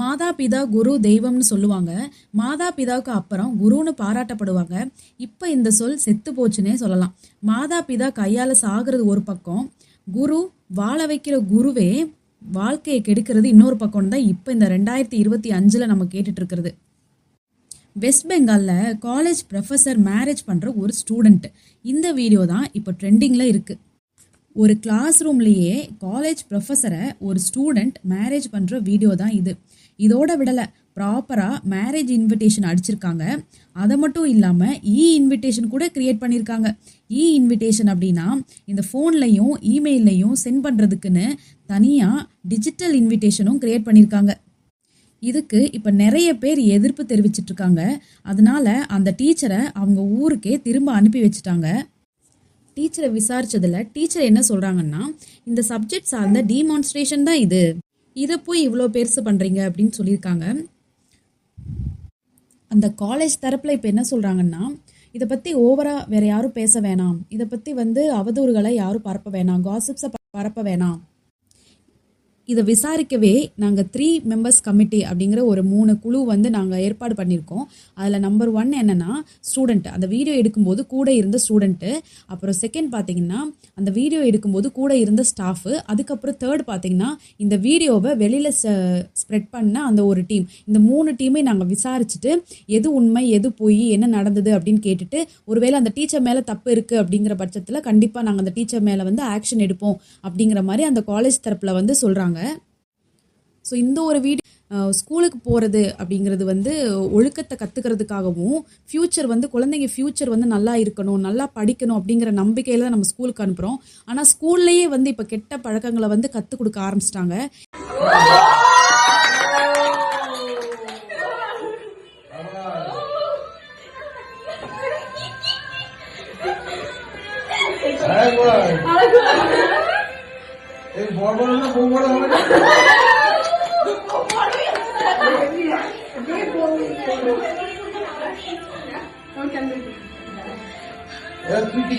மாதா பிதா குரு தெய்வம்னு சொல்லுவாங்க. மாதா பிதாவுக்கு அப்புறம் குருன்னு பாராட்டப்படுவாங்க. இப்போ இந்த சொல் செத்து போச்சுன்னே சொல்லலாம். மாதா பிதா கையால் சாகிறது ஒரு பக்கம். குரு வாழ வைக்கிற குருவே வாழ்க்கையை கெடுக்கிறது இன்னொரு பக்கம் தான் இப்போ இந்த ரெண்டாயிரத்தி இருபத்தி அஞ்சில் நம்ம கேட்டுட்டு இருக்கிறது. வெஸ்ட் பெங்காலில் காலேஜ் ப்ரொஃபஸர் மேரேஜ் பண்ணுற ஒரு ஸ்டூடெண்ட் இந்த வீடியோ தான் இப்போ ட்ரெண்டிங்கில் இருக்குது ஒரு கிளாஸ் ரூம்லேயே காலேஜ் ப்ரொஃபஸரை ஒரு ஸ்டூடெண்ட் மேரேஜ் பண்ணுற வீடியோ தான் இது. இதோட விடலை ப்ராப்பராக மேரேஜ் இன்விடேஷன் அடிச்சிருக்காங்க. அதை மட்டும் இல்லாமல் இ இன்விடேஷன் கூட க்ரியேட் பண்ணியிருக்காங்க இ இன்விடேஷன் அப்படின்னா இந்த ஃபோன்லையும் இமெயில்லையும் சென்ட் பண்ணுறதுக்குன்னு தனியாக டிஜிட்டல் இன்விடேஷனும் க்ரியேட் பண்ணியிருக்காங்க இதுக்கு இப்போ நிறைய பேர் எதிர்ப்பு தெரிவிச்சிட்ருக்காங்க அதனால அந்த டீச்சரை அவங்க ஊருக்கே திரும்ப அனுப்பி வச்சுட்டாங்க. டீச்சரை விசாரிச்சதுல டீச்சர் என்ன சொல்றாங்கன்னா இந்த சப்ஜெக்ட் சார்ந்த டீமான்ஸ்ட்ரேஷன் தான் இது. இதை போய் இவ்வளோ பெருசு பண்ணுறீங்க அப்படின்னு சொல்லியிருக்காங்க. அந்த காலேஜ் தரப்பில் இப்போ என்ன சொல்கிறாங்கன்னா இதை பற்றி ஓவராக வேறு யாரும் பேச வேணாம். இதை பற்றி வந்து அவதூறுகளை யாரும் பரப்ப வேணாம். காசிப்ஸை பரப்ப வேணாம். இதை விசாரிக்கவே நாங்கள் த்ரீ மெம்பர்ஸ் கமிட்டி அப்படிங்கிற ஒரு மூணு குழு வந்து நாங்கள் ஏற்பாடு பண்ணியிருக்கோம். அதில் நம்பர் ஒன் என்னென்னா ஸ்டூடெண்ட் அந்த வீடியோ எடுக்கும்போது கூட இருந்த ஸ்டூடெண்ட்டு அப்புறம் செகண்ட் பார்த்தீங்கன்னா அந்த வீடியோ எடுக்கும்போது கூட இருந்த ஸ்டாஃபு அதுக்கப்புறம் தேர்ட் பார்த்தீங்கன்னா இந்த வீடியோவை வெளியில் ஸ்ப்ரெட் பண்ண அந்த ஒரு டீம் இந்த மூணு டீமை நாங்கள் விசாரிச்சுட்டு எது உண்மை எது போய் என்ன நடந்தது அப்படின்னு கேட்டுட்டு ஒருவேளை அந்த டீச்சர் மேலே தப்பு இருக்குது அப்படிங்கிற பட்சத்தில் கண்டிப்பாக நாங்கள் அந்த டீச்சர் மேலே வந்து ஆக்ஷன் எடுப்போம் அப்படிங்கிற மாதிரி அந்த காலேஜ் தரப்பில் வந்து சொல்கிறாங்க ஸோ இந்த ஒரு வீடியோ ஸ்கூலுக்கு போகிறது அப்படிங்கிறது வந்து ஒழுக்கத்தை கற்றுக்கிறதுக்காகவும் ஃப்யூச்சர் வந்து குழந்தைங்க ஃப்யூச்சர் வந்து நல்லா இருக்கணும் நல்லா படிக்கணும் அப்படிங்கிற நம்பிக்கையில் தான் நம்ம ஸ்கூலுக்கு அனுப்புகிறோம் ஆனால் ஸ்கூல்லையே வந்து இப்போ கெட்ட பழக்கங்களை வந்து கற்றுக் கொடுக்க ஆரம்பிச்சிட்டாங்க. এই বড় বড় না বউ বড় হবে না? তুই